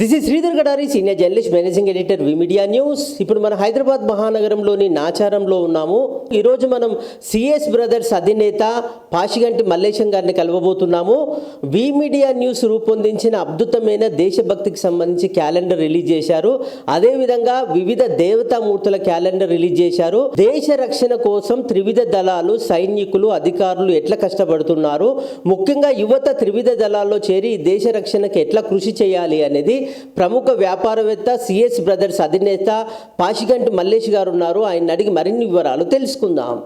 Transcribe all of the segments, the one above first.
This is Sridhar Gadari senior journalist managing editor V media news ఇప్పుడు మన హైదరాబాద్ మహానగరంలోని నాచారంలో ఉన్నాము. ఈరోజు మనం సిఎస్ బ్రదర్స్ అధినేత పాషిగంటి మల్లేశం గారిని కలవబోతున్నాము. వి మీడియా న్యూస్ రూపొందించిన అద్భుతమైన దేశభక్తికి సంబంధించి క్యాలెండర్ రిలీజ్ చేశారు. అదేవిధంగా వివిధ దేవతామూర్తుల క్యాలెండర్ రిలీజ్ చేశారు. దేశ రక్షణ కోసం త్రివిధ దళాలు సైనికులు అధికారులు ఎట్లా కష్టపడుతున్నారు? ముఖ్యంగా యువత త్రివిధ దళాల్లో చేరి దేశ రక్షణకు ఎట్లా కృషి చేయాలి అనేది ప్రముఖ వ్యాపారవేత్త సిఎస్ బ్రదర్స్ అధినేత పాషిగంటి మల్లేష్ గారు ఉన్నారు ఆయన అడిగి మరిన్ని వివరాలు తెలుసుకుందాం.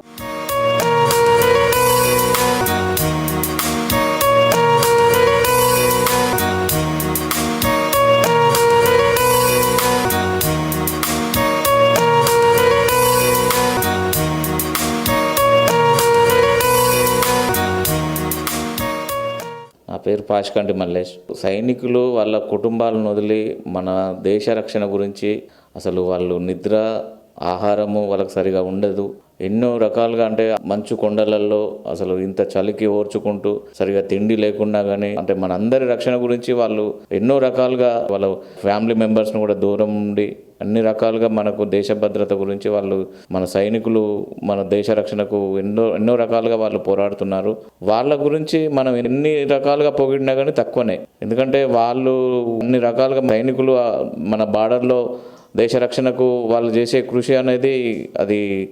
పేరు పాషికంటి మల్లేష్. సైనికులు వాళ్ళ కుటుంబాలను వదిలి మన దేశ రక్షణ గురించి అసలు వాళ్ళు నిద్ర ఆహారము వాళ్ళకి సరిగా ఉండదు. ఎన్నో రకాలుగా అంటే మంచు కొండలలో అసలు ఇంత చలికి ఓర్చుకుంటూ సరిగా తిండి లేకుండా కానీ అంటే మన అందరి రక్షణ గురించి వాళ్ళు ఎన్నో రకాలుగా వాళ్ళ ఫ్యామిలీ మెంబర్స్ను కూడా దూరం ఉండి అన్ని రకాలుగా మనకు దేశ భద్రత గురించి వాళ్ళు మన సైనికులు మన దేశ రక్షణకు ఎన్నో ఎన్నో రకాలుగా వాళ్ళు పోరాడుతున్నారు. వాళ్ళ గురించి మనం ఎన్ని రకాలుగా పొగిడినా కానీ తక్కువనే. ఎందుకంటే వాళ్ళు అన్ని రకాలుగా సైనికులు మన బార్డర్లో దేశ రక్షణకు వాళ్ళు చేసే కృషి అనేది అది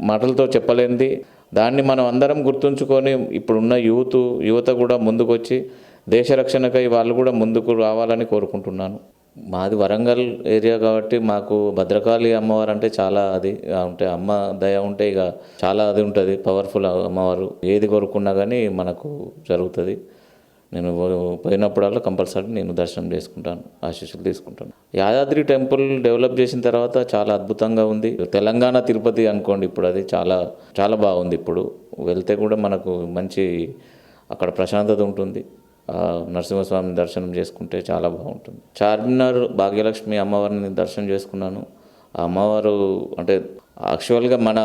మాటలతో చెప్పలేనిది. దాన్ని మనం అందరం గుర్తుంచుకొని ఇప్పుడున్న యూత్ యువత కూడా ముందుకొచ్చి దేశ రక్షణకై వాళ్ళు కూడా ముందుకు రావాలని కోరుకుంటున్నాను. మాది వరంగల్ ఏరియా కాబట్టి మాకు భద్రకాళి అమ్మవారు అంటే చాలా అది అంటే అమ్మ దయ ఉంటే ఇక చాలా అది ఉంటుంది. పవర్ఫుల్ అమ్మవారు. ఏది కోరుకున్నా కానీ మనకు జరుగుతుంది. నేను పోయినప్పుడల్లా కంపల్సరీ నేను దర్శనం చేసుకుంటాను ఆశీస్సులు తీసుకుంటాను. యాదాద్రి టెంపుల్ డెవలప్ చేసిన తర్వాత చాలా అద్భుతంగా ఉంది. తెలంగాణ తిరుపతి అనుకోండి ఇప్పుడు అది చాలా చాలా బాగుంది ఇప్పుడు. వెళ్తే కూడా మనకు మంచి అక్కడ ప్రశాంతత ఉంటుంది. నరసింహస్వామిని దర్శనం చేసుకుంటే చాలా బాగుంటుంది. చార్మినార్ భాగ్యలక్ష్మి అమ్మవారిని దర్శనం చేసుకున్నాను. అమ్మవారు అంటే యాక్చువల్గా మన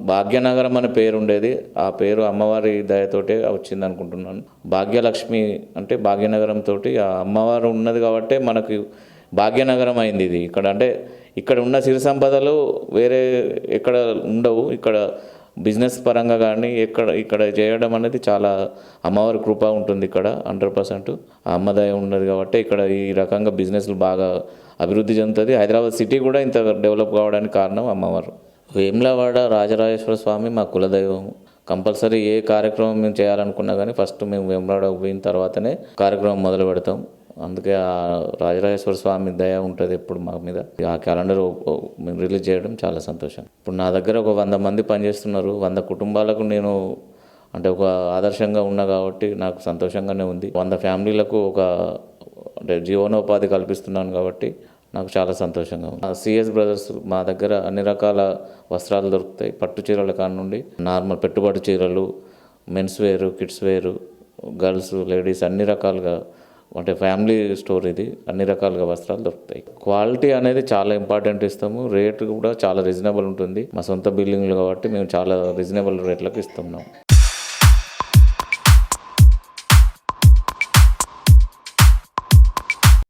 భాగ్యనగరం అనే పేరు ఉండేది. ఆ పేరు అమ్మవారి దయతోటే వచ్చింది అనుకుంటున్నాను. భాగ్యలక్ష్మి అంటే భాగ్యనగరం తోటి ఆ అమ్మవారు ఉన్నది కాబట్టి మనకు భాగ్యనగరం అయింది ఇది. ఇక్కడ అంటే ఇక్కడ ఉన్న సిరి సంపదలు వేరే ఎక్కడ ఉండవు. ఇక్కడ బిజినెస్ పరంగా కానీ ఎక్కడ ఇక్కడ చేయడం అనేది చాలా అమ్మవారి కృప ఉంటుంది ఇక్కడ హండ్రెడ్ పర్సెంట్. అమ్మదాయం అమ్మదయ ఉన్నది కాబట్టి ఇక్కడ ఈ రకంగా బిజినెస్లు బాగా అభివృద్ధి చెందుతుంది. హైదరాబాద్ సిటీ కూడా ఇంత డెవలప్ కావడానికి కారణం అమ్మవారు. వేములవాడ రాజరాజేశ్వర స్వామి మా కులదైవం. కంపల్సరీ ఏ కార్యక్రమం మేము చేయాలనుకున్నా కానీ ఫస్ట్ మేము వేములవాడ పోయిన తర్వాతనే కార్యక్రమం మొదలు పెడతాం. అందుకే ఆ రాజరాజేశ్వర స్వామి దయ ఉంటుంది ఎప్పుడు మా మీద. ఆ క్యాలెండర్ మేము రిలీజ్ చేయడం చాలా సంతోషం. ఇప్పుడు నా దగ్గర ఒక వంద మంది పనిచేస్తున్నారు. వంద కుటుంబాలకు నేను అంటే ఒక ఆదర్శంగా ఉన్నా కాబట్టి నాకు సంతోషంగానే ఉంది. వంద ఫ్యామిలీలకు ఒక అంటే జీవనోపాధి కల్పిస్తున్నాను కాబట్టి నాకు చాలా సంతోషంగా ఉంది. సిఎస్ బ్రదర్స్ మా దగ్గర అన్ని రకాల వస్త్రాలు దొరుకుతాయి. పట్టు చీరల కాడ నుండి నార్మల్ పెట్టుబడి చీరలు మెన్స్ వేరు కిడ్స్ వేరు గర్ల్స్ లేడీస్ అన్ని రకాలుగా అంటే ఫ్యామిలీ స్టోర్ ఇది. అన్ని రకాలుగా వస్త్రాలు దొరుకుతాయి. క్వాలిటీ అనేది చాలా ఇంపార్టెంట్ ఇస్తాము. రేట్ కూడా చాలా రీజనబుల్ ఉంటుంది. మా సొంత బిల్డింగ్లు కాబట్టి మేము చాలా రీజనబుల్ రేట్లకు ఇస్తున్నాం.